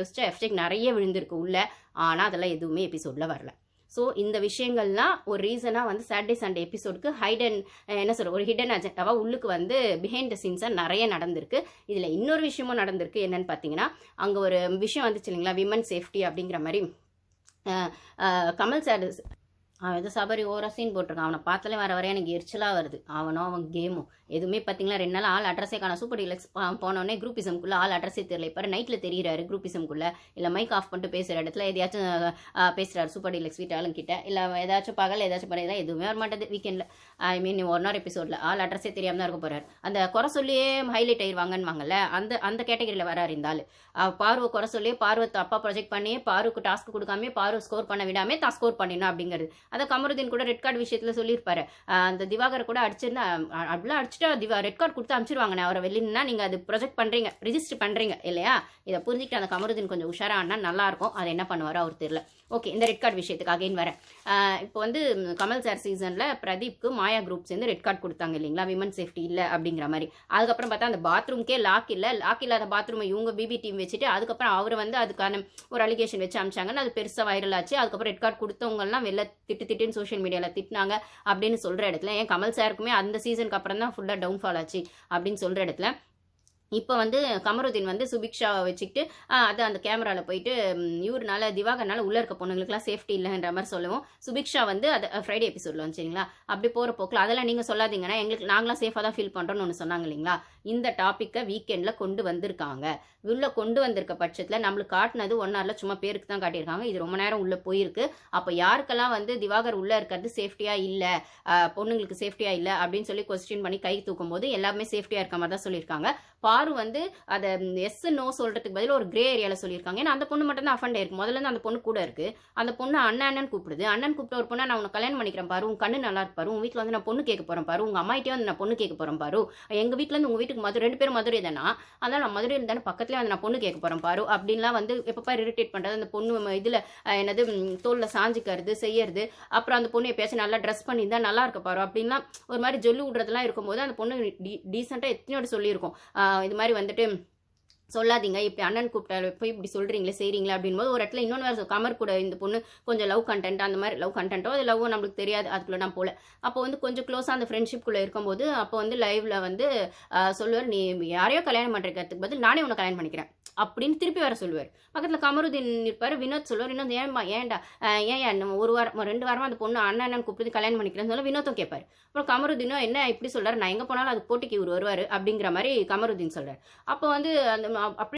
யோசிச்சா எஃப்ஜெக்ட் நிறைய விழுந்திருக்கு உள்ள ஆனால் அதெல்லாம் எதுவுமே எபிசோடில் வரல. ஸோ இந்த விஷயங்கள்லாம் ஒரு ரீசனாக வந்து சாட்டர்டே சண்டே எபிசோடுக்கு ஹைடன் என்ன சொல்கிற ஒரு ஹிடன் அஜெண்டாவாக உள்ளுக்கு வந்து பிஹைண்ட் த சீன்ஸாக நிறைய நடந்திருக்கு. இதில் இன்னொரு விஷயமும் நடந்திருக்கு. என்னன்னு பார்த்தீங்கன்னா அங்கே ஒரு விஷயம் வந்துச்சு இல்லைங்களா விமன் சேஃப்டி அப்படிங்கிற மாதிரி. கமல் சார் அவன் எதோ சபரி ஓரா சீன் போட்டிருக்கான். அவனை பார்த்தாலே வர வரைய எனக்கு எரிச்சலாக வருது. அவனோ அவன் கேமும் எதுவுமே பார்த்தீங்களா ரெண்டு நாள் ஆள் அட்ரஸே காணும். சூப்பர் டீலக்ஸ் போனோடனே குரூப்பிசம்குள்ளே ஆள் அட்ரஸே தெரியல. இப்போ நைட்டில் தெரியுறாரு குரூப்பிசம்குள்ளே இல்லை மைக் ஆஃப் பண்ணிட்டு பேசுகிற இடத்துல எதையாச்சும் பேசுகிறாரு சூப்பர் டீலக்ஸ் வீட்டாலும் கிட்ட. இல்லை ஏதாச்சும் பகல் ஏதாச்சும் பண்ணி எதுவுமே வர மாட்டேது வீக்கெண்டில் ஐ மீன் ஒன் நாள் எபிசோடில் ஆள் அட்ரஸே தெரியாமல் தான் இருக்க போகிறார் அந்த குறை சொல்லியே ஹைலைட் ஆயிருவாங்கன்னு அந்த அந்த கேட்டகரியில் வராரு இந்த ஆள். பார்வை குறை சொல்லி பார்வை தப்பா ப்ரொஜெக்ட் பண்ணி பார்வுக்கு டாஸ்க் கொடுக்காமே பார்வை ஸ்கோர் பண்ண விடாமல் தான் ஸ்கோர் பண்ணிடணும் அப்படிங்கிறது. அதை கமருதீன் கூட ரெட் கார்டு விஷயத்துல சொல்லியிருப்பாரு. அந்த திவாகரை கூட அடிச்சிருந்தா அப்படிலாம் அடிச்சுட்டா திவா ரெட் கார்டு கொடுத்து அனுப்பிச்சிருவாங்க அவரை வெளியினா நீங்கள் அது ப்ரொஜெக்ட் பண்ணுறீங்க ரிஜிஸ்டர் பண்ணுறீங்க இல்லையா? இதை புரிஞ்சுக்கிட்டு அந்த கமருதீன் கொஞ்சம் உஷாரா நல்லாயிருக்கும். நல்லா இருக்கும் அதை என்ன பண்ணுவாரோ அவர் தெரியல. ஓகே இந்த ரெட் கார்டு விஷயத்துக்கு அகைன் வரேன். இப்போ வந்து கமல் சார் சீசனில் பிரதீப்க்கு மாயா குரூப் சேர்ந்து ரெட் கார்டு கொடுத்தாங்க இல்லைங்களா? விமன் சேஃப்டி இல்லை அப்படிங்கிற மாதிரி. அதுக்கப்புறம் பார்த்தா அந்த பாத்ரூம்க்கே லாக் இல்லை. லாக் இல்லாத பாத்ரூமை இவங்க பிபி டீம் வச்சுட்டு அதுக்கப்புறம் அவர் வந்து அதுக்கான ஒரு அலிகேஷன் வச்சு அமிச்சாங்கன்னு அது பெருசாக வைரல் ஆச்சு. அதுக்கப்புறம் ரெட் கார்டு கொடுத்தவங்கலாம் வெளில திட்டு திட்டுன்னு சோஷியல் மீடியாவில் திட்டினாங்க அப்படின்னு சொல்கிற இடத்துல ஏன் கமல் சாருக்குமே அந்த சீசனுக்கு அப்புறம் தான் ஃபுல்லாக டவுன்ஃபால் ஆச்சு அப்படின்னு சொல்கிற இடத்துல இப்போ வந்து கமருதீன் வந்து சுபிக்ஷாவை வச்சுக்கிட்டு அது அந்த கேமராவில் போயிட்டு ம், இவருனால திவாகர்னால உள்ளே இருக்க பொண்ணுங்களுக்குலாம் சேஃப்டி இல்லைன்ற மாதிரி சொல்லுவோம். சுபிக்ஷா வந்து அது ஃப்ரைடே எபிசோடில் வந்துச்சிங்களா அப்படி போகிற போக்கில் அதெல்லாம் நீங்கள் சொல்லாதீங்கன்னா எங்களுக்கு நாங்களாம் சேஃபாக தான் ஃபீல் பண்ணுறோன்னு ஒன்று சொன்னாங்க இல்லைங்களா? இந்த டாப்பிக்கை வீக்கெண்டில் கொண்டு வந்திருக்காங்க. உள்ள கொண்டு வந்திருக்க பட்சத்தில் நம்மளுக்கு காட்டினது ஒன் ஹவரில் சும்மா பேருக்கு தான் காட்டியிருக்காங்க. இது ரொம்ப நேரம் உள்ளே போயிருக்கு. அப்போ யாருக்கெல்லாம் வந்து திவாகர் உள்ளே இருக்கிறது சேஃப்டியாக இல்லை பொண்ணுங்களுக்கு சேஃப்டியாக இல்லை அப்படின்னு சொல்லி கொஸ்டின் பண்ணி கை தூக்கும் போது எல்லாமே சேஃப்டியாக இருக்க மாதிரி தான் சொல்லியிருக்காங்க. பாரு வந்து அதை எஸ் நோ சொல்கிறதுக்கு பதில் ஒரு கிரே ஏரியாவில் சொல்லியிருக்காங்க. ஏன்னா அந்த பொண்ணு மட்டும் தான் அஃபண்ட் ஆயிருக்கு. முதல்ல அந்த பொண்ணு கூட இருக்குது அந்த பொண்ணு அண்ணன் அண்ணன் கூப்பிடுது. அண்ணன் கூப்பிட்ட ஒரு பொண்ணை நான் உனக்கு கல்யாணம் பண்ணிக்கிறேன் பாரு. உன் கண்ணு நல்லா இருப்பாரு உன் வீட்டில் வந்து நான் பொண்ணு கேட்க போகிறேன் பாரு. உங்கள் அம்மாயிட்டே வந்து நான் பொண்ணு கேட்க போகிறேன் பாரு. எங்கள் வீட்டிலேருந்து உங்கள் வீட்டுக்கு மதுரை ரெண்டு பேரும் மதுரை தானா? அதனால் நான் மதுரையில் தானே பக்கத்துலேயே வந்து நான் பொண்ணு கேட்க போகிறேன் பாரு. அப்படின்லாம் வந்து எப்பப்பா இரிட்டேட் பண்ணுறது அந்த பொண்ணு இதில் என்னது தோலில் சாஞ்சிக்கிறது செய்யறது. அப்புறம் அந்த பொண்ணு பேச நல்லா ட்ரெஸ் பண்ணியிருந்தா நல்லா இருக்க பாரு. அப்படின்லாம் ஒரு மாதிரி ஜொல்லு விடுறதுலாம் இருக்கும்போது அந்த பொண்ணு டீ டீசெண்டாக எத்தனையோட சொல்லியிருக்கோம். இது மாதிரி வந்துட்டு சொல்லாதீங்க. இப்படி அண்ணன் கூப்பிட்டாரு போய் இப்படி சொல்கிறீங்களே செய்கிறீங்களா அப்படின்போது ஒரு இடத்துல இன்னொன்று வேறு கமர் கூட இந்த பொண்ணு கொஞ்சம் லவ் கண்டென்ட் அந்த மாதிரி லவ் கண்டென்ட்டோ அது லவ் நம்மளுக்கு தெரியாது அதுக்குள்ளே நான் போல. அப்போ வந்து கொஞ்சம் க்ளோஸாக அந்த ஃப்ரெண்ட்ஷிப்குள்ளே இருக்கும்போது அப்போ வந்து லைவில் வந்து சொல்லுவார் நீ யாரையோ கல்யாணம் பண்ணுறதுக்கு பதில் நானே உன்னை கல்யாணம் பண்ணிக்கிறேன். அப்படின்னு திருப்பி வர சொல்லுவார். பக்கத்தில் கமருதீன் இருப்பார் வினோத் சொல்லுவார் இன்னும் ஏன்பா ஏன்டா ஏன் ஏன் நம்ம ஒரு வாரம் ரெண்டு வாரமாக அந்த பொண்ணு அண்ணன் அண்ணன் கூப்பிட்டு கல்யாணம் பண்ணிக்கிறேன்னு சொல்ல வினோத்தும் கேட்பார் அப்புறம் கமருதீனும் என்ன இப்படி சொல்கிறார் நான் எங்கே போனாலும் அது போட்டிக்கு இவர் வருவார். அப்படிங்கிற மாதிரி கமருதீன் சொல்கிறார் அப்போ வந்து அந்த அப்படி